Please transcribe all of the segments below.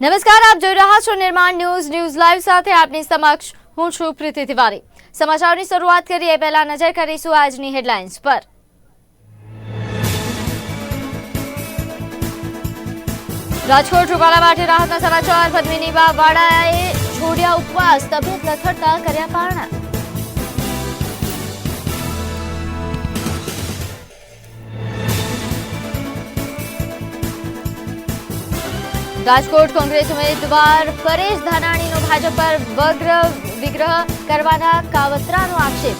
નમસ્કાર, આપ જોઈ રહ્યા છો નિર્માણ ન્યૂઝ ન્યૂઝ લાઈવ સાથે આપની સમક્ષ હું છું પ્રીતિ તિવારી. સમાચારની શરૂઆત કરીએ, પહેલા નજર કરીશું આજની હેડલાઇન્સ પર. રાજકોટ રૂપાલા માટે રાહતના સમાચાર પદ્મિની બા વાળાએ છોડ્યા ઉપવાસ, તબિયત લથડતા કર્યા પારણા રાજકોટ કોંગ્રેસ ઉમેદવાર પરેશ ધાનાણીનો ભાજપ પર વગ્ર વિગ્રહ કરવાના કાવતરાનો આક્ષેપ.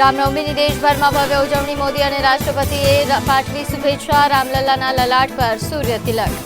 રામનવમીની દેશભરમાં ભવ્ય ઉજવણી, મોદી અને રાષ્ટ્રપતિએ પાઠવી શુભેચ્છા, રામલલ્લાના લલાટ પર સૂર્ય તિલક.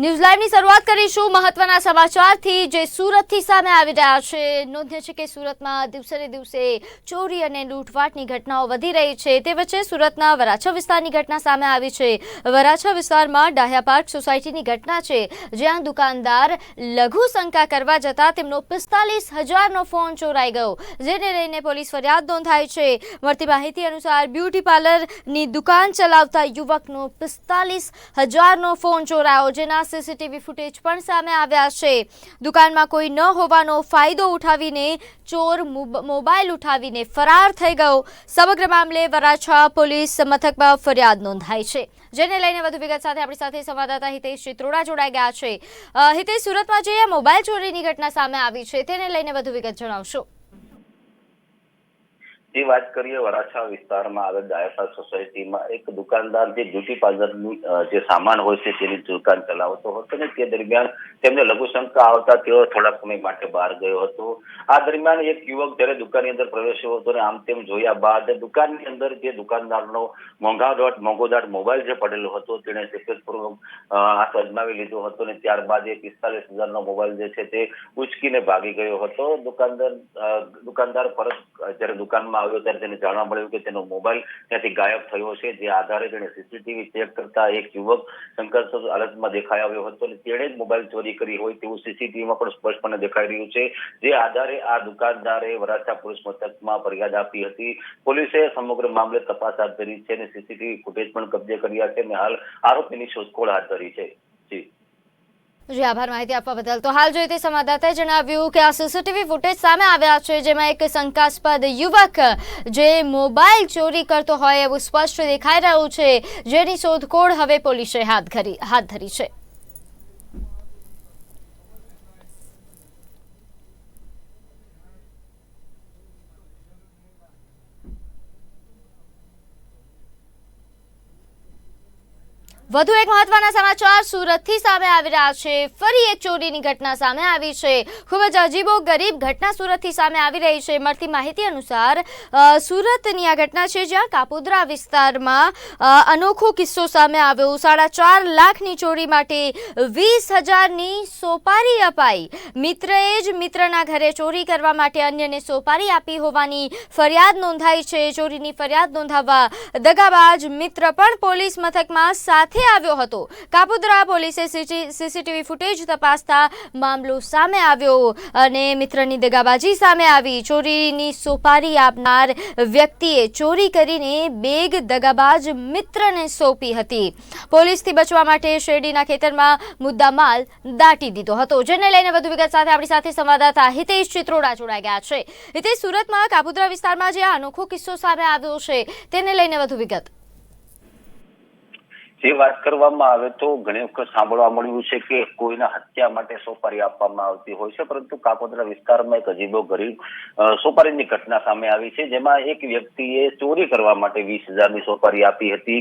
ન્યૂઝ લાઈવની શરૂઆત કરીશું મહત્વના સમાચારથી. જે સુરતથી સામે આવી રહ્યા છે નોંધ્ય છે કે સુરતમાં દિવસે દિવસે ચોરી અને લૂંટફાટની ઘટનાઓ વધી રહી છે. તે વચ્ચે સુરતના વરાછા વિસ્તારની ઘટના સામે આવી છે. વરાછા વિસ્તારમાં ડાહ્યા પાર્ક સોસાયટીની ઘટના છે. જ્યાં દુકાનદાર લઘુ શંકા કરવા જતાં તેમનો પિસ્તાલીસ હજારનો ફોન ચોરાઈ ગયો, જેને લઈને પોલીસ ફરિયાદ નોંધાઈ છે. મળતી માહિતી અનુસાર બ્યુટી પાર્લરની દુકાન ચલાવતા યુવકનો પિસ્તાલીસ હજારનો ફોન ચોરાયો, જેના સીસીટીવી ફૂટેજ પણ સામે આવ્યા છે. દુકાનમાં કોઈ ન હોવાનો ફાયદો ઉઠાવીને ચોર મોબ- મોબાઈલ ઉઠાવીને ફરાર થઈ ગયો. સમગ્ર મામલે વરાછા પોલીસ મથકમાં ફરિયાદ નોંધાઈ છે. જેને લઈને વધુ વિગત સાથે આપણી સાથે સંવાદદાતા હિતેશ ચિત્રોડા જોડાઈ ગયા છે. હિતેશ, સુરતમાં જે મોબાઈલ ચોરીની ઘટના સામે આવી છે, તેને લઈને વધુ વિગત જણાવશો. જે વાત કરીએ, વરાછા વિસ્તારમાં આવેલ ડાયફા સોસાયટીમાં એક દુકાનદાર જે બ્યુટી પાર્લરની જે સામાન હોય છે તેની દુકાન ચલાવતો હતો ને તે દરમિયાન તેમને લઘુ શંકા આવતા તેઓ થોડા સમય માટે બહાર ગયો હતો. આ દરમિયાન એક યુવક જ્યારે દુકાનની અંદર પ્રવેશ્યો હતો ને આમ તેમ જોયા બાદ દુકાનની અંદર જે દુકાનદારનો મોંઘાદોટ મોંઘોદાટ મોબાઈલ જે પડેલો હતો તેણે સફેદપૂર્વક હાથ અજમાવી લીધો હતો ને ત્યારબાદ એ પિસ્તાલીસ હજારનો મોબાઈલ જે છે તે ઉચકીને ભાગી ગયો હતો. દુકાનદાર દુકાનદાર પરત જ્યારે દુકાનમાં આવ્યો ત્યારે તેને જાણવા મળ્યું કે તેનો મોબાઈલ ત્યાંથી ગાયબ થયો છે. જે આધારે તેણે સીસીટીવી ચેક કરતા એક યુવક શંકાસ્પદ હાલતમાં દેખાઈ આવ્યો હતો અને તેણે જ મોબાઈલ ચોરી કરી હોય તેવું સીસીટીવીમાં પણ સ્પષ્ટપણે દેખાઈ રહ્યું છે. જે આધારે આ દુકાનદારે વરાછા પોલીસ મથકમાં ફરિયાદ આપી હતી. પોલીસે સમગ્ર મામલે તપાસ હાથ ધરી છે અને સીસીટીવી ફૂટેજ પણ કબજે કર્યા છે અને હાલ આરોપીની શોધખોળ હાથ ધરી છે. જી. જી, આભાર માહિતી આપવા બદલ. તો હાલ જોઈએ તે સંવાદદાતાએ જણાવ્યું કે આ સીસીટીવી ફૂટેજ સામે આવ્યા છે, જેમાં એક શંકાસ્પદ યુવક જે મોબાઈલ ચોરી કરતો હોય એવું સ્પષ્ટ દેખાઈ રહ્યું છે. જેની શોધખોળ હવે પોલીસે હાથ ધરી હાથ ધરી છે. વધુ એક મહત્વના સમાચાર સુરતથી સામે આવી રહ્યા છે. ફરી એક ચોરીની ઘટના સામે આવી છે. ખૂબ જ અજીબો ગરીબ ઘટના સુરતથી સામે આવી રહી છે. મળતી માહિતી અનુસાર સુરતની આ ઘટના છે જ્યાં કાપોદ્રા વિસ્તારમાં અનોખો કિસ્સો સામે આવ્યો. સાડા ચાર લાખની ચોરી માટે વીસ હજારની સોપારી અપાઈ. મિત્રએ જ મિત્રના ઘરે ચોરી કરવા માટે અન્યને સોપારી આપી હોવાની ફરિયાદ નોંધાઈ છે. ચોરીની ફરિયાદ નોંધાવવા દગાબાજ મિત્ર પણ પોલીસ મથકમાં સાથે આવ્યો હતો. કાપોદ્રા પોલીસે સીસીટીવી ફૂટેજ તપાસતા મામલો સામે આવ્યો અને મિત્રની દગાબાજી સામે આવી. ચોરીની સોપારી આપનાર વ્યક્તિએ ચોરી કરીને બેગ દગાબાજ મિત્રને સોંપી હતી. પોલીસથી બચવા માટે શેરડીના ખેતરમાં મુદ્દામાલ દાટી દીધો હતો. જેને લઈને વધુ વિગત સાથે આપણી સાથે સંવાદદાતા હિતેશ ચિત્રોડા જોડાઈ ગયા છે. હિતેશ, સુરતમાં કાપુદ્રા વિસ્તારમાં જે આ અનોખો કિસ્સો સામે આવ્યો છે, તેને લઈને વધુ વિગત. જે વાત કરવામાં આવે તો ઘણી વખત સાંભળવા મળ્યું છે કે કોઈના હત્યા માટે સોપારી આપવામાં આવતી હોય છે, પરંતુ કાકોદરા વિસ્તારમાં એક અજીબો ગરીબ સોપારીની ઘટના સામે આવી છે, જેમાં એક વ્યક્તિએ ચોરી કરવા માટે વીસ હજારની સોપારી આપી હતી.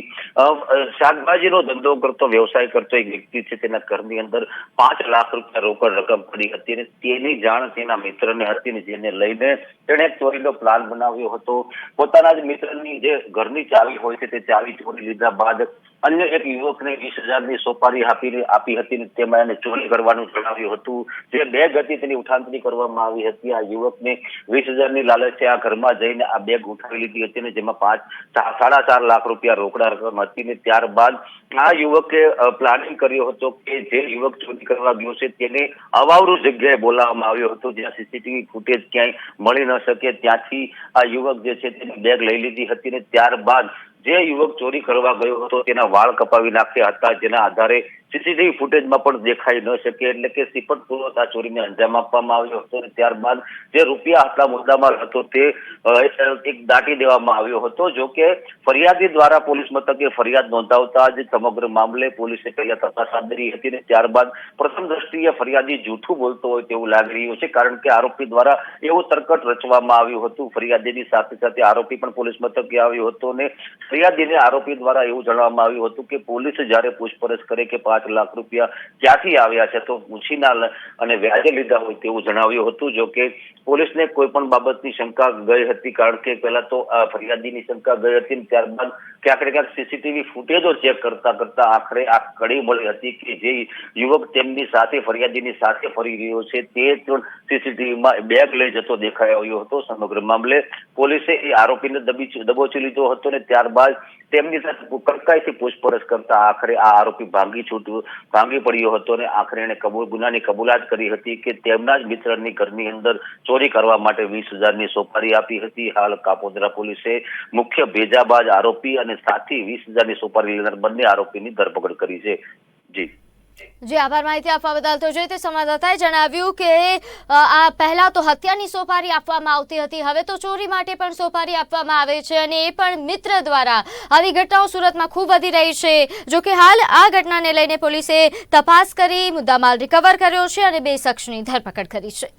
શાકભાજીનો ધંધો કરતો, વ્યવસાય કરતો એક વ્યક્તિ છે, તેના ઘરની અંદર પાંચ લાખ રૂપિયા રોકડ રકમ પડી હતી અને તેની જાણ તેના મિત્રને હતી જેને લઈને તેણે ચોરીનો પ્લાન બનાવ્યો હતો. પોતાના જ મિત્રની જે ઘરની ચાવી હોય છે, તે ચાવી ચોરી લીધા બાદ અન્ય એક યુવકને વીસ હજારની સોપારી આપીને, આપી હતી તેમાં એને ચોરી કરવાનું જણાવ્યું હતું. જે બેગ હતી તેની ઉઠાંતરી કરવામાં આવી હતી. આ યુવકને વીસ હજારની લાલચે આ ઘરમાં જઈને આ બેગ ઉઠાવી લીધી હતી અને જેમાં પાંચ સાડા ચાર લાખ રૂપિયા રોકડા રકમ હતી ને ત્યારબાદ આ યુવકે પ્લાનિંગ કર્યો હતો કે જે યુવક ચોરી કરવા ગયો છે તેને અવાવરૂ જગ્યાએ બોલાવવામાં આવ્યો હતો. જ્યાં સીસીટીવી ફૂટેજ ક્યાંય મળી ન શકે. ત્યાંથી આ યુવક જે છે તેની બેગ લઈ લીધી હતી ને ત્યારબાદ જે યુવક ચોરી કરવા ગયો હતો તેના વાળ કપાવી નાખ્યા હતા. જેના આધારે સીસીટીવી ફૂટેજમાં પણ દેખાઈ ન શકે એટલે કે સિપટપૂર્વક આ ચોરીને અંજામ આપવામાં આવ્યો હતો ત્યારબાદ જે રૂપિયા આટલા મુદ્દામાં હતો તે એક દાટી દેવામાં આવ્યો હતો. જો કે ફરિયાદી દ્વારા પોલીસ મથકે ફરિયાદ નોંધાવતા જ સમગ્ર મામલે પોલીસે પહેલા તપાસ હાથ ધરી હતી અને ત્યારબાદ પ્રથમ દ્રષ્ટિએ ફરિયાદી જૂઠું બોલતો હોય તેવું લાગી રહ્યું છે કારણ કે આરોપી દ્વારા એવું તરકટ રચવામાં આવ્યું હતું. ફરિયાદીની સાથે સાથે આરોપી પણ પોલીસ મથકે આવ્યો હતો અને ફરિયાદીને આરોપી દ્વારા એવું જણાવવામાં આવ્યું હતું કે પોલીસ જ્યારે પૂછપરછ કરે કે પાંચ લાખ રૂપિયા ક્યાંથી આવ્યા છે તો પૂછીના અને વ્યાજે લીધા હોય તેવું જણાવ્યું હતું, જો કે પોલીસને કોઈ પણ બાબતની શંકા ગઈ હતી, કારણ કે પહેલા તો આ ફરિયાદીની શંકા ગઈ હતી ત્યારબાદ ક્યાંક આખરે ક્યાંક સીસીટીવી ફૂટેજો ચેક કરતા કરતા આખરે આ કડી મળી હતી કે જે યુવક તેમની સાથે ફરિયાદીની સાથે ફરી રહ્યો છે, તે સીસીટીવીમાં બેગ લઈ જતો દેખાઈ આવ્યો હતો સમગ્ર મામલે. પોલીસે એ આરોપીને દબી દબોચી લીધો હતો ને ત્યારબાદ તેમની સાથે કડકાઈથી પૂછપરછ કરતા આખરે આ આરોપી ભાંગી છૂટ્યો ભાંગી પડ્યો હતો અને આખરે એને કબૂલ ગુનાની કબૂલાત કરી હતી કે તેમના જ મિત્રની ઘરની અંદર ચોરી કરવા માટે વીસ હજારની સોપારી આપી હતી. હાલ કાપોદરા પોલીસે મુખ્ય ભેજાબાજ આરોપી અને સાથી વીસ હજારની સોપારી લેનાર બંને આરોપીની ધરપકડ કરી છે. જી. જી, આભાર માહિતી આપવા બદલ તો જોઈએ તે સંવાદદાતાએ જણાવ્યું કે આ પહેલા તો હત્યાની સોપારી આપવામાં આવતી હતી, હવે તો ચોરી માટે પણ સોપારી આપવામાં આવે છે અને એ પણ મિત્ર દ્વારા. આવી ઘટનાઓ સુરતમાં ખૂબ વધી રહી છે. જો કે હાલ આ ઘટનાને લઈને પોલીસે તપાસ કરી, મુદ્દામાલ રિકવર કર્યો છે અને બે શખ્સની ધરપકડ કરી છે.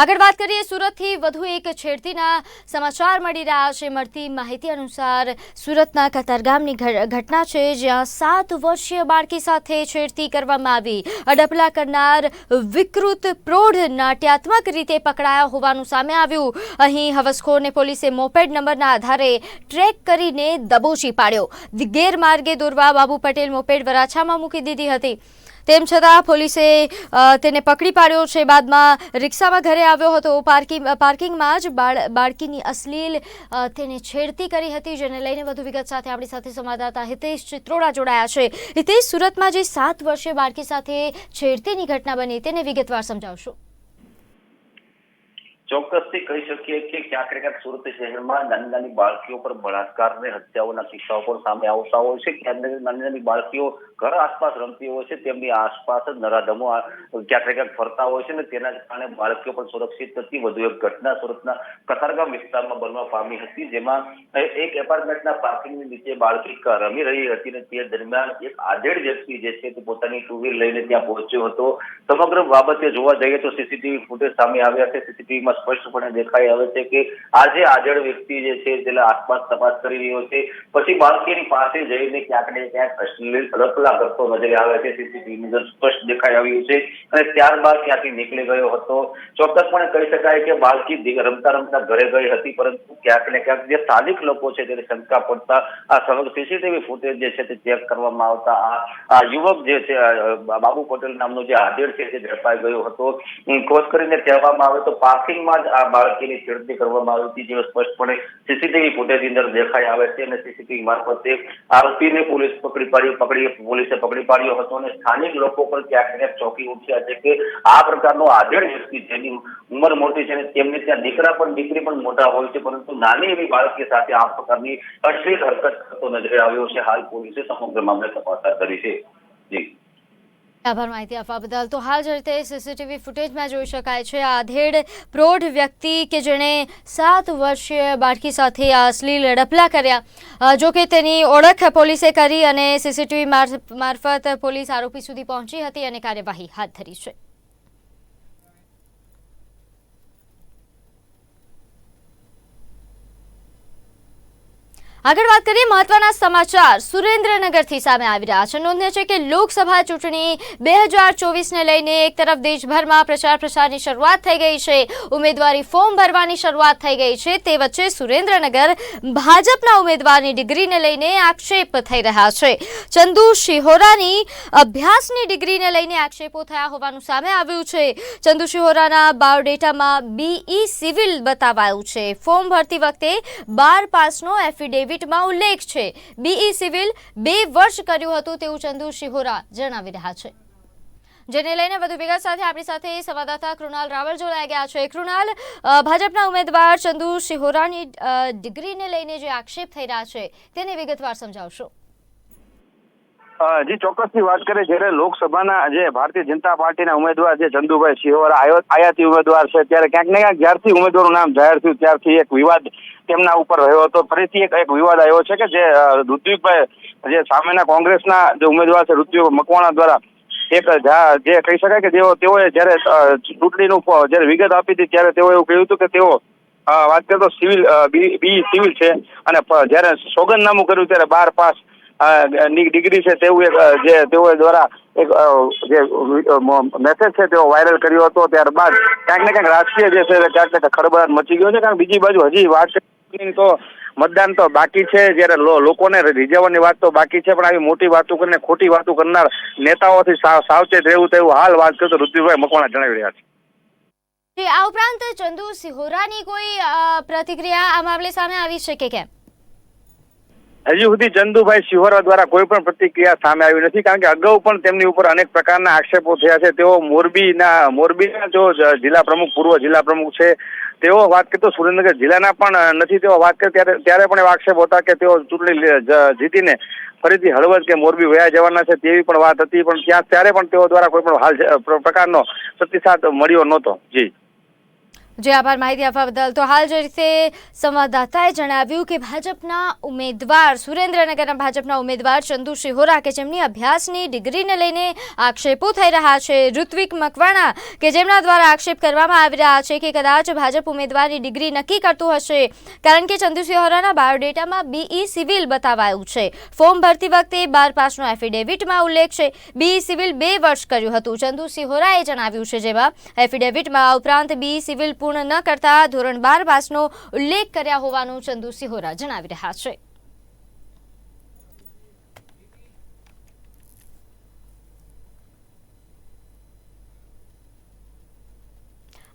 આગળ વાત કરીએ સુરતથી વધુ એક છેડતીના સમાચાર મળી રહ્યા છે. મળતી માહિતી અનુસાર સુરતના કતારગામની ઘટના છે જ્યાં સાત વર્ષીય બાળકી સાથે છેડતી કરવામાં આવી. અડપલા કરનાર વિકૃત પ્રૌઢ નાટ્યાત્મક રીતે પકડાયા હોવાનું સામે આવ્યું. અહીં હવસખોરને પોલીસે મોપેડ નંબરના આધારે ટ્રેક કરીને દબોચી પાડ્યો. ગેરમાર્ગે દોરવા બાબુ પટેલ મોપેડ વરાછામાં મૂકી દીધી હતી. તેમ છતાં પોલીસે તેને પકડી પાડ્યો છે. બાદમાં રિક્ષામાં ઘરે આવ્યો હતો. પાર્કિંગ, પાર્કિંગમાં જ બાળકીની અશ્લીલ તેને છેડતી કરી હતી, જેને લઈને વધુ વિગત સાથે આપણી સાથે સંવાદદાતા હિતેશ ચિત્રોડા જોડાયા છે. હિતેશ, સુરતમાં જે સાત વર્ષીય બાળકી સાથે છેડતીની ઘટના બની, તેને વિગતવાર સમજાવશો. ચોક્કસથી કહી શકીએ કે ક્યાંક ને ક્યાંક સુરત શહેરમાં નાની નાની બાળકીઓ પર બળાત્કાર અને હત્યાઓના કિસ્સાઓ પણ સામે આવતા હોય છે. ક્યાંક નાની નાની બાળકીઓ ઘર આસપાસ રમતી હોય છે, તેમની આસપાસ જ નરાધમો ક્યાંક ને ક્યાંક ફરતા હોય છે ને તેના કારણે બાળકીઓ પણ સુરક્ષિત નથી. વધુ એક ઘટના સુરતના કતારગામ વિસ્તારમાં બનવા પામી હતી, જેમાં એક એપાર્ટમેન્ટના પાર્કિંગની નીચે બાળકી રમી રહી હતી ને તે દરમિયાન એક આધેડ વ્યક્તિ જે છે તે પોતાની ટુ વ્હીલ લઈને ત્યાં પહોંચ્યો હતો. સમગ્ર બાબતે જોવા જઈએ તો સીસીટીવી ફૂટેજ સામે આવ્યા છે. સીસીટીવીમાં સ્પષ્ટપણે દેખાઈ આવે છે કે આજે આજળ વ્યક્તિ જે છે તેના આસપાસ તપાસ કરી રહ્યો છે. પછી બાળકીની પાસે જઈને ક્યાંક ને ક્યાંક અશ્લીલ અડકલા કરતો નજરે આવે છે. સીસીટીવી અંદર સ્પષ્ટ દેખાઈ આવ્યું છે અને ત્યારબાદ ત્યાંથી નીકળી ગયો હતો. ચોક્કસપણે કહી શકાય કે બાળકી રમતા રમતા ઘરે ગઈ હતી, પરંતુ ક્યાંક ને ક્યાંક જે સ્થાનિક લોકો છે તેને શંકા પડતા આ સમગ્ર સીસીટીવી ફૂટેજ જે છે તે ચેક કરવામાં આવતા આ યુવક જે છે બાબુ પટેલ નામનો જે આધેડ છે તે ઝડપાઈ ગયો હતો. ખાસ કરીને કહેવામાં આવે તો પાર્કિંગમાં જ આ બાળકીની છેડતી કરવામાં આવી હતી. જે સ્પષ્ટપણે સીસીટીવી ફૂટેજ અંદર દેખાઈ આવે છે અને સીસીટીવી મારફતે આરોપીને પોલીસ પકડી પાડી પકડી, પોલીસે પકડી પાડ્યો હતો અને સ્થાનિક લોકો પણ ક્યાંક ને ચોંકી ઉઠ્યા છે કે આ પ્રકારનો આધેડ વ્યક્તિ જેની ઉંમર મોટી છે અને તેમને ત્યાં દીકરા પણ, દીકરી પણ મોટા હોય છે, પરંતુ નાની એવી બાળકી સાથે આ પ્રકારની અશ્લીલ હરકત કરતો નજરે આવ્યો છે. હાલ પોલીસે સમગ્ર મામલે તપાસ કરી છે. જી. આભાર માહિતી આપવા બદલ. તો હાલ જે રીતે સીસીટીવી ફૂટેજમાં જોઈ શકાય છે આધેડ પ્રૌઢ વ્યક્તિ કે જેણે સાત વર્ષીય બાળકી સાથે અશ્લીલ ડપલા કર્યા. જો કે તેની ઓળખ પોલીસે કરી અને સીસીટીવી મારફ- મારફત પોલીસ આરોપી સુધી પહોંચી હતી અને કાર્યવાહી હાથ ધરી છે. આગળ વાત કરીએ મહત્વના સમાચાર સુરેન્દ્રનગરથી સામે આવી રહ્યા છે. નોંધનીય છે કે લોકસભા ચૂંટણી બે હજાર ચોવીસને લઈને એક તરફ દેશભરમાં પ્રચાર પ્રસારની શરૂઆત થઈ ગઈ છે. ઉમેદવારી ફોર્મ ભરવાની શરૂઆત થઈ ગઈ છે. તે વચ્ચે સુરેન્દ્રનગર ભાજપના ઉમેદવારની ડિગ્રીને લઈને આક્ષેપ થઈ રહ્યા છે. ચંદુ શિહોરાની અભ્યાસની ડિગ્રીને લઈને આક્ષેપો થયા હોવાનું સામે આવ્યું છે. ચંદુ શિહોરાના બાયોડેટામાં બીઈ સિવિલ બતાવાયું છે. ફોર્મ ભરતી વખતે બાર પાસનો એફિડેવિટમાં ઉલ્લેખ છે. બીઈ સિવિલ બે વર્ષ કર્યું હતું તેવું ચંદુ શિહોરા જણાવી રહ્યા છે. જેને લઈને વધુ વિગત સાથે આપણી સાથે સંવાદદાતા કૃણાલ રાવલ જોડાઈ ગયા છે. કૃણાલ ભાજપના ઉમેદવાર ચંદુ શિહોરાની ડિગ્રીને લઈને જે આક્ષેપ થઈ રહ્યા છે, તેને વિગતવાર સમજાવશો. જે જી ચોક્કસની વાત કરીએ. જ્યારે લોકસભાના જે ભારતીય જનતા પાર્ટીના ઉમેદવાર જે ચંદુભાઈ શિહોરા આયો- આયાતી ઉમેદવાર છે, ત્યારે ક્યાંક ને ક્યાંક જ્યારથી ઉમેદવારનું નામ જાહેર થયું, ત્યારથી એક વિવાદ તેમના ઉપર રહ્યો હતો. ફરીથી એક એક વિવાદ આવ્યો છે કે જે ઋત્વિકભાઈ, જે સામેના કોંગ્રેસના જે ઉમેદવાર છે, ઋત્વિક મકવાણા દ્વારા એક જે કહી શકાય કે તેઓ તેઓએ જ્યારે ચૂંટણીનું જ્યારે વિગત આપી હતી, ત્યારે તેઓ એવું કહ્યું હતું કે તેઓ વાત કરીએ તો સિવિલ બી સિવિલ છે અને જ્યારે સોગંદનામું કર્યું, ત્યારે બાર પાસની ડિગ્રી છે, તેવું એક જે તેઓ દ્વારા એક જે મેસેજ છે, તેઓ વાયરલ કર્યો હતો. ત્યારબાદ ક્યાંક ને ક્યાંક રાજકીય જે છે, ક્યાંક ને મચી ગયો છે. કારણ બીજી બાજુ હજી વાત તો મતદાન તો બાકી છે. જ્યારે લોકોને રીઝવવાની વાત તો બાકી છે. પણ આવી મોટી વાતો કરીને, ખોટી વાતો કરનાર નેતાઓથી સાવ- સાવચેત રહેવું તેવું હાલ વાત કરતો ઋત્વિકભાઈ મકવાણા જણાવી રહ્યા છે. આ ઉપરાંત ચંદુ સિહોરાની કોઈ પ્રતિક્રિયા આ મામલે સામે આવી છે કે કેમ? હજી સુધી ચંદુભાઈ શિહોરા દ્વારા કોઈ પણ પ્રતિક્રિયા સામે આવી નથી, કારણ કે અગાઉ પણ તેમની ઉપર અનેક પ્રકારના આક્ષેપો થયા છે. તેઓ મોરબીના મોરબીના જો જિલ્લા પ્રમુખ, પૂર્વ જિલ્લા પ્રમુખ છે, તેઓ વાત કરતો સુરેન્દ્રનગર જિલ્લાના પણ નથી. તેઓ વાત કરે ત્યારે ત્યારે પણ એવા આક્ષેપ હતા કે તેઓ ચૂંટણી જીતીને ફરીથી હળવદ કે મોરબી વયા જવાના છે તેવી પણ વાત હતી, પણ ત્યાં, ત્યારે પણ તેઓ દ્વારા કોઈ પણ હાલ પ્રકારનો પ્રતિસાદ મળ્યો નહોતો. જી. જે આભાર માહિતી આપવા બદલ. તો હાલ જે રીતે સંવાદદાતાએ જણાવ્યું કે ભાજપના ઉમેદવાર, સુરેન્દ્રનગરના ભાજપના ઉમેદવાર ચંદુ શિહોરા કે જેમની અભ્યાસની ડિગ્રીને લઈને આક્ષેપો થઈ રહ્યા છે, ઋત્વિક મકવાણા કે જેમના દ્વારા આક્ષેપ કરવામાં આવી રહ્યા છે કે કદાચ ભાજપ ઉમેદવારની ડિગ્રી નક્કી કરતું હશે. કારણ કે ચંદુ શિહોરાના બાયોડેટામાં બીઈ સિવિલ બતાવાયું છે. ફોર્મ ભરતી વખતે બાર પાસનો એફિડેવિટમાં ઉલ્લેખ છે. બીઈ સિવિલ બે વર્ષ કર્યું હતું. ચંદુ સિહોરાએ જણાવ્યું છે જેમાં એફિડેવિટમાં ઉપરાંત બીઈ સિવિલ પૂર્ણ ન કરતા ધોરણ બાર પાસનો ઉલ્લેખ કર્યા હોવાનું ચંદુ સિહોરા જણાવી રહ્યા છે.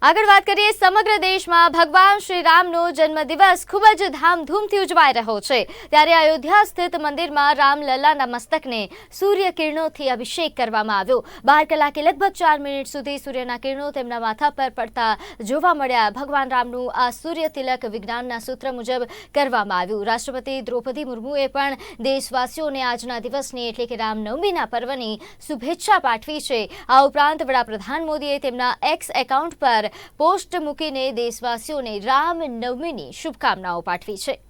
આગળ વાત કરીએ સમગ્ર દેશમાં ભગવાન શ્રી રામનો જન્મદિવસ ખૂબ જ ધામધૂમથી ઉજવાઈ રહ્યો છે. ત્યારે અયોધ્યા સ્થિત મંદિરમાં રામલલ્લાના મસ્તકને સૂર્ય કિરણોથી અભિષેક કરવામાં આવ્યો. બાર કલાકે લગભગ ચાર મિનિટ સુધી સૂર્યના કિરણો તેમના માથા પર પડતા જોવા મળ્યા. ભગવાન રામનું આ સૂર્ય તિલક વિજ્ઞાનના સૂત્ર મુજબ કરવામાં આવ્યું. રાષ્ટ્રપતિ દ્રૌપદી મુર્મુએ પણ દેશવાસીઓને આજના દિવસની એટલે કે રામનવમીના પર્વની શુભેચ્છા પાઠવી છે. આ ઉપરાંત વડાપ્રધાન મોદીએ તેમના એક્સ એકાઉન્ટ પર પોસ્ટ મૂકીને દેશવાસીઓને રામનવમીની શુભકામનાઓ પાઠવી છે.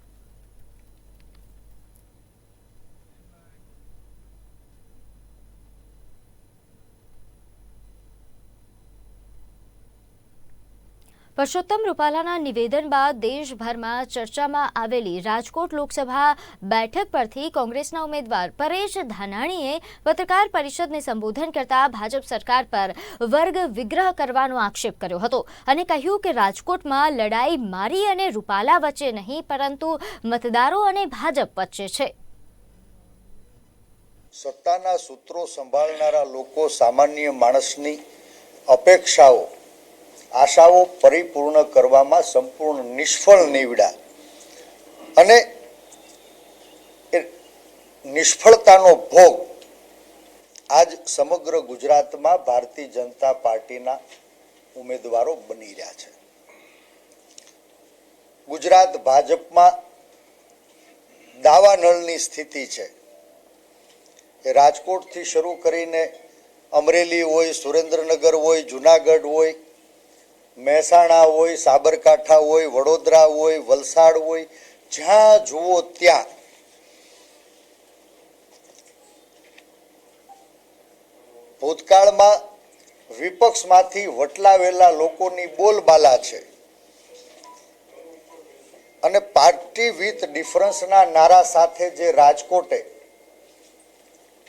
પરસોત્તમ રૂપાલાના નિવેદન બાદ દેશભરમાં ચર્ચામાં આવેલી રાજકોટ લોકસભા બેઠક પરથી કોંગ્રેસના ઉમેદવાર પરેશ ધાનાણીએ પત્રકાર પરિષદને સંબોધન કરતા ભાજપ સરકાર પર વર્ગ વિગ્રહ કરવાનો આક્ષેપ કર્યો હતો અને કહ્યું કે રાજકોટમાં લડાઈ મારી અને રૂપાલા વચ્ચે નહીં, પરંતુ મતદારો અને ભાજપ વચ્ચે છે. સત્તાના સૂત્રો સંભાળનારા લોકો સામાન્ય માણસની અપેક્ષાઓ આશાઓ પરિપૂર્ણ કરવામાં સંપૂર્ણ નિષ્ફળ નીવડ્યા. અને એ નિષ્ફળતાનો ભોગ આજ સમગ્ર ગુજરાતમાં ભારતીય જનતા પાર્ટીના ઉમેદવારો બની રહ્યા છે. ગુજરાત ભાજપમાં દાવાનળની સ્થિતિ છે. એ રાજકોટથી શરૂ કરીને અમરેલી હોય, સુરેન્દ્રનગર હોય, જુનાગઢ હોય મહેસાણા હોય, સાબરકાંઠા હોય, વડોદરા હોય, વલસાડ હોય, જ્યાં જુઓ ત્યાં. ભૂતકાળમાં વિપક્ષમાંથી વટલાવેલા લોકોની બોલબાલા છે. અને પાર્ટી વિથ ડિફરન્સના નારા સાથે જે રાજકોટે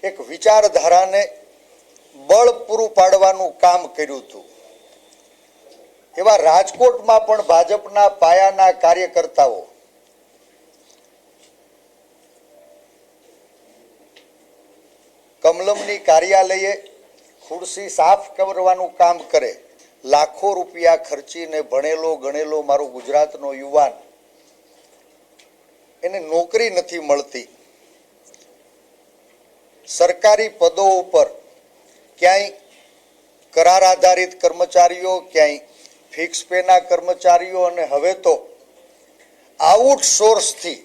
એક વિચારધારાને બળ પૂરું પાડવાનું કામ કર્યું હતું. એવા રાજકોટમાં પણ ભાજપના પાયાના કાર્યકર્તાઓ. કમલમની કાર્યાલયે ખુરશી સાફ કરવાનું કામ કરે. લાખો રૂપિયા ખર્ચીને ભણેલો ગણેલો મારો ગુજરાતનો યુવાન. એને નોકરી નથી મળતી. સરકારી પદો ઉપર ક્યાંય કરાર આધારિત કર્મચારીઓ, ક્યાંય ફિક્સ પેના કર્મચારીઓ અને હવે તો આઉટસોર્સથી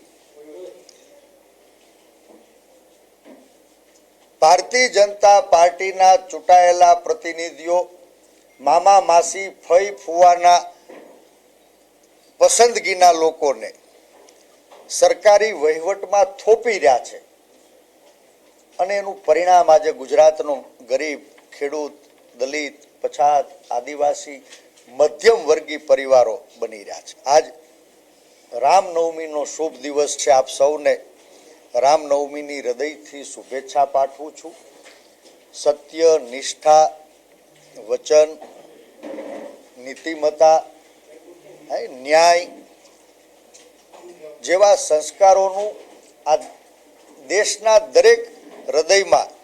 ભારતીય જનતા પાર્ટીના ચૂંટાયેલા પ્રતિનિધિઓ, મામા માસી, ફઈ ફુવાના પસંદગીના લોકોને સરકારી વહીવટમાં થોપી રહ્યા છે. અને એનું પરિણામ આજે ગુજરાતનો ગરીબ, ખેડૂત, દલિત, પછાત, આદિવાસી મધ્યમ વર્ગીય પરિવારો બની રહ્યા છે. આજ રામનવમીનો શુભ દિવસ છે. આપ સૌને રામનવમીની હૃદયથી શુભેચ્છા પાઠવું છું. સત્ય, નિષ્ઠા, વચન, નીતિમત્તા ન્યાય જેવા સંસ્કારોનું આ દેશના દરેક હૃદયમાં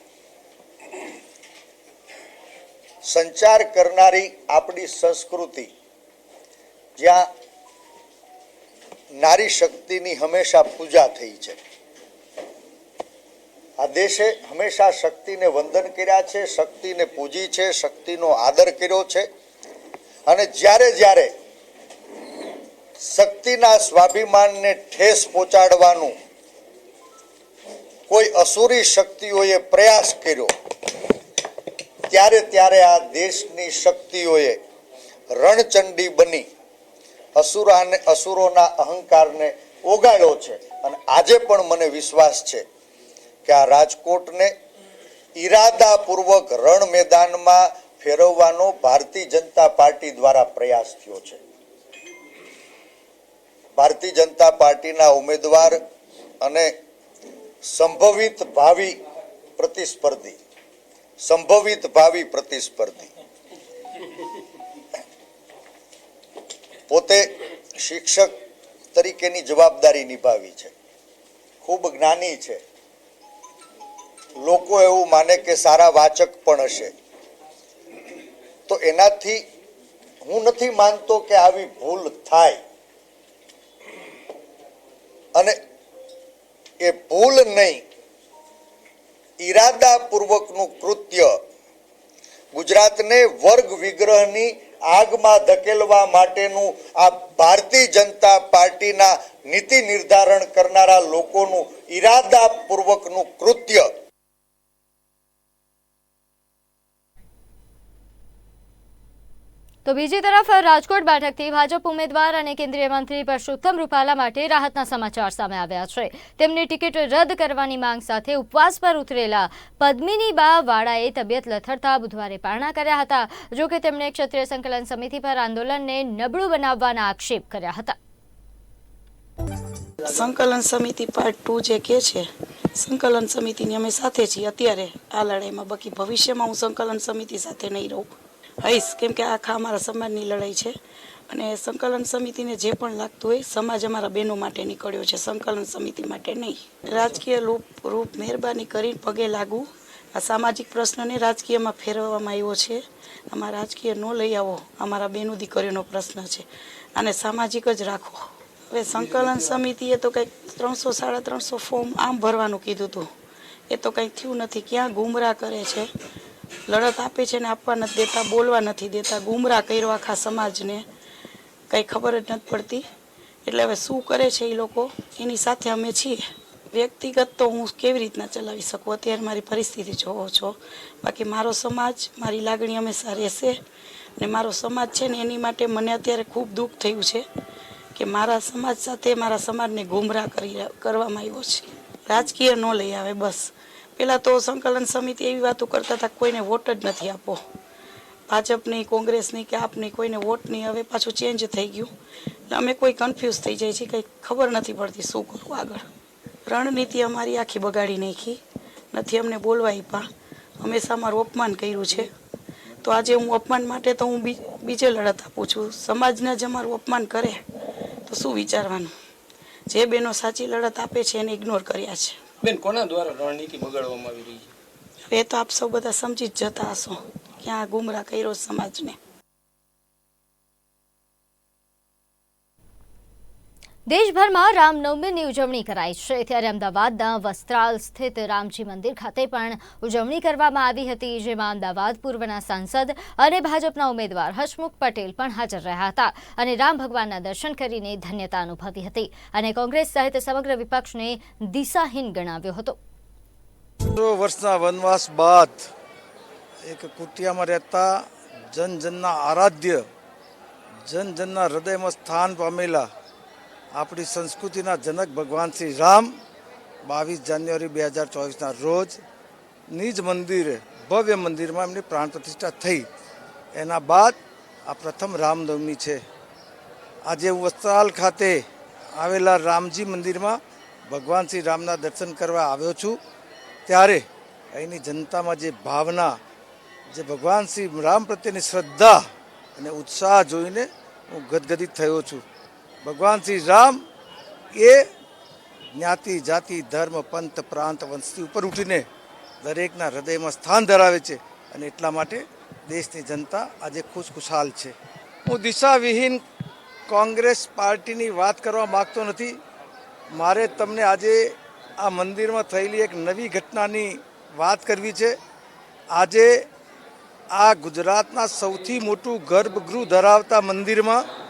સંચાર કરનારી આપણી સંસ્કૃતિ, જ્યાં નારી શક્તિની હંમેશા પૂજા થઈ છે. આ દેશે હંમેશા શક્તિને વંદન કર્યા છે, શક્તિને પૂજી છે, શક્તિનો આદર કર્યો છે. અને જ્યારે જ્યારે શક્તિના સ્વાભિમાનને ઠેસ પહોંચાડવાનું કોઈ અસુરી શક્તિઓએ પ્રયાસ કર્યો ત્યારે ત્યારે આ દેશની શક્તિઓએ રણચંડી બની, અસુરાને, અસુરોના અહંકારને ઓગાળ્યો છે. અને આજે પણ મને વિશ્વાસ છે કે આ રાજકોટને ઈરાદાપૂર્વક રણ મેદાનમાં ફેરવવાનો ભારતીય જનતા પાર્ટી દ્વારા પ્રયાસ થયો છે. ભારતીય જનતા પાર્ટીના ઉમેદવાર અને સંભવિત ભાવિ પ્રતિસ્પર્ધી સંભવિત ભાવિ પ્રતિસ્પર્ધી. પોતે શિક્ષક તરીકેની જવાબદારી નિભાવી છે. ખૂબ જ્ઞાની છે. લોકો એવું માને કે સારા વાચક પણ હશે. તો એનાથી હું નથી માનતો કે આવી ભૂલ થાય. અને એ ભૂલ નહીં ઈરાદાપૂર્વકનું કૃત્ય. ગુજરાતને વર્ગ વિગ્રહની આગમાં ધકેલવા માટેનું આ ભારતીય જનતા પાર્ટીના નીતિ નિર્ધારણ કરનારા લોકોનું ઈરાદાપૂર્વકનું કૃત્ય. તો બીજી તરફ રાજકોટ બેઠકથી ભાજપ ઉમેદવાર અને કેન્દ્રીય મંત્રી પરસોત્તમ રૂપાલા માટે રાહતના સમાચાર સામે આવ્યા છે. તેમની ટિકિટ રદ કરવાની માંગ સાથે ઉપવાસ પર ઉતરેલા પદ્મિની બા વાળાએ તબિયત લથડતા બુધવારે પારણા કર્યા હતા, જો કે તેમણે ક્ષત્રિય સંકલન સમિતિ પર આંદોલનને નબળું બનાવવાના આક્ષેપ કર્યા હતા. સંકલન સમિતિ પાર્ટ ટુ જે કે છે, સંકલન સમિતિની અમે સાથે છીએ. અત્યારે આ લડાઈમાં બાકી ભવિષ્યમાં હું સંકલન સમિતિ સાથે નહીં રહું. હઈશ કેમ કે આખા અમારા સમાજની લડાઈ છે. અને સંકલન સમિતિને જે પણ લાગતું હોય, સમાજ અમારા બહેનો માટે નીકળ્યો છે. સંકલન સમિતિ માટે નહીં. રાજકીય રૂપ રૂપ મહેરબાની કરીને પગે લાગવું આ સામાજિક પ્રશ્નને રાજકીયમાં ફેરવવામાં આવ્યો છે. આમાં રાજકીય ન લઈ આવો. અમારા બેનો દીકરીઓનો પ્રશ્ન છે. અને સામાજિક જ રાખો. હવે સંકલન સમિતિએ તો કંઈક ત્રણસો, સાડા ત્રણસો ફોર્મ આમ ભરવાનું કીધું હતું. એ તો કંઈ થયું નથી. ક્યાં ગુમરાહ કરે છે? લડત આપે છે ને આપવા નથી દેતા, બોલવા નથી દેતા ગુમરા કર્યો આખા સમાજને. કંઈ ખબર જ નથી પડતી. એટલે હવે શું કરે છે એ લોકો? એની સાથે અમે છીએ. વ્યક્તિગત તો હું કેવી રીતના ચલાવી શકું? અત્યારે મારી પરિસ્થિતિ જોવો છો. બાકી મારો સમાજ, મારી લાગણી હંમેશા રહેશે. ને મારો સમાજ છે ને એની માટે મને અત્યારે ખૂબ દુઃખ થયું છે કે મારા સમાજ સાથે મારા સમાજને ગુમરાહ કરી કરવામાં આવ્યો છે. રાજકીય ન લઈ આવે, બસ. પહેલાં તો સંકલન સમિતિ એવી વાતો કરતા હતા કોઈને વોટ જ નથી આપો. ભાજપની, કોંગ્રેસની કે આપની કોઈને વોટ નહીં હવે પાછું ચેન્જ થઈ ગયું. એટલે અમે કોઈ કન્ફ્યુઝ થઈ જાય છે, કંઈ ખબર નથી પડતી શું કરવું આગળ. રણનીતિ અમારી આખી બગાડી નાખી. નથી અમને બોલવા આપ્યા. હંમેશા અમારું અપમાન કર્યું છે. તો આજે હું અપમાન માટે તો હું બીજે લડત આપું છું. સમાજને જ અમારું અપમાન કરે. તો શું વિચારવાનું? જે બેનો સાચી લડત આપે છે એને ઇગ્નોર કર્યા છે. બેન, કોના દ્વારા રણનીતિ બગાડવામાં આવી રહી છે? એ તો આપ સૌ બધા સમજી જ જતા હશો આ ગુમરાહ કર્યો સમાજને. દેશભરમાં રામનવમીની ઉજવણી કરાઈ છે. ત્યારે અમદાવાદના વસ્ત્રાલ સ્થિત રામજી મંદિર ખાતે પણ ઉજવણી કરવામાં આવી હતી, જેમાં અમદાવાદ પૂર્વના સાંસદ અને ભાજપના ઉમેદવાર હસમુખ પટેલ પણ હાજર રહ્યા હતા અને રામ ભગવાનના દર્શન કરીને ધન્યતા અનુભવી હતી અને કોંગ્રેસ સહિત સમગ્ર વિપક્ષને દિશાહીન ગણાવ્યો હતો. વર્ષના વનવાસ બાદ એક કુટિયામાં રહેતા જનજનના આરાધ્ય જનજનના હૃદયમાં સ્થાન પામેલા આપણી સંસ્કૃતિના જનક ભગવાન શ્રી રામ બાવીસ જાન્યુઆરી બે હજાર ચોવીસના રોજ નિજ મંદિરે, ભવ્ય મંદિરમાં એમની પ્રાણ પ્રતિષ્ઠા થઈ. એના બાદ આ પ્રથમ રામનવમી છે. આજે વસ્ત્રાલ ખાતે આવેલા રામજી મંદિરમાં ભગવાન શ્રી રામના દર્શન કરવા આવ્યો છું. ત્યારે અહીંની જનતામાં જે ભાવના, જે ભગવાન શ્રી રામ પ્રત્યેની શ્રદ્ધા અને ઉત્સાહ જોઈને હું ગદગદિત થયો છું. ભગવાન શ્રી રામ એ જ્ઞાતિ, જાતિ, ધર્મ, પંથ, પ્રાંત, વંશથી ઉપર ઉઠીને દરેકના હૃદયમાં સ્થાન ધરાવે છે અને એટલા માટે દેશની જનતા આજે ખુશખુશાલ છે. હું દિશાવિહીન કોંગ્રેસ પાર્ટીની વાત કરવા માગતો નથી. મારે તમને આજે આ મંદિરમાં થયેલી એક નવી ઘટનાની વાત કરવી છે. આજે આ ગુજરાતના સૌથી મોટું ગર્ભગૃહ ધરાવતા મંદિરમાં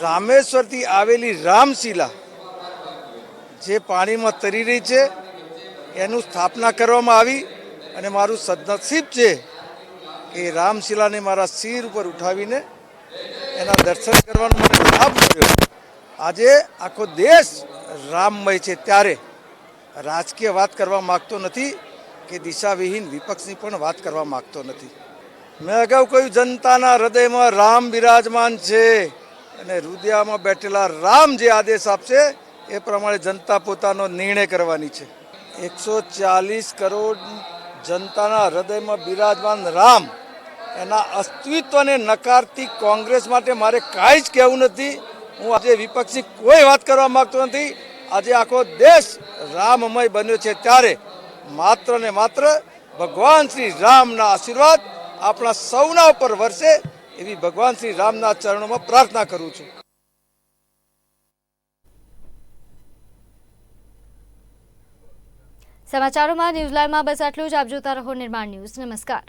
રામેશ્વરથી આવેલી રામશીલા, જે પાણીમાં તરી રહી છે, એનું સ્થાપના કરવામાં આવી અને મારું સદનસીબ છે કે રામશીલાને મારા શિર ઉપર ઉઠાવીને એના દર્શન કરવાનો મને લાભ મળ્યો આજે આખો દેશ રામમય છે. ત્યારે રાજકીય વાત કરવા માગતો નથી કે દિશાવિહીન વિપક્ષની પણ વાત કરવા માગતો નથી. મેં અગાઉ કહ્યું, જનતાના હૃદયમાં રામ બિરાજમાન છે. અને રુદિયામાં બેઠેલા રામ જે આદેશ આપશે, એ પ્રમાણે જનતા પોતાનો નિર્ણય કરવાની છે. એકસો ચાલીસ કરોડ જનતાના હૃદયમાં બિરાજમાન રામ, એના અસ્તિત્વને નકારતી કોંગ્રેસ માટે મારે કાંઈ જ કહેવું નથી. હું આજે વિપક્ષની કોઈ વાત કરવા માગતો નથી. આજે આખો દેશ રામમય બન્યો છે ત્યારે માત્ર ને માત્ર ભગવાન શ્રી રામના આશીર્વાદ આપણા સૌના ઉપર વરસે. એવી ભગવાન શ્રી રામના ચરણોમાં પ્રાર્થના કરું છું. સમાચારોમાં ન્યૂઝલાઇનમાં બસ આટલું જ. આપ જોતા રહો નિર્માણ ન્યૂઝ. નમસ્કાર.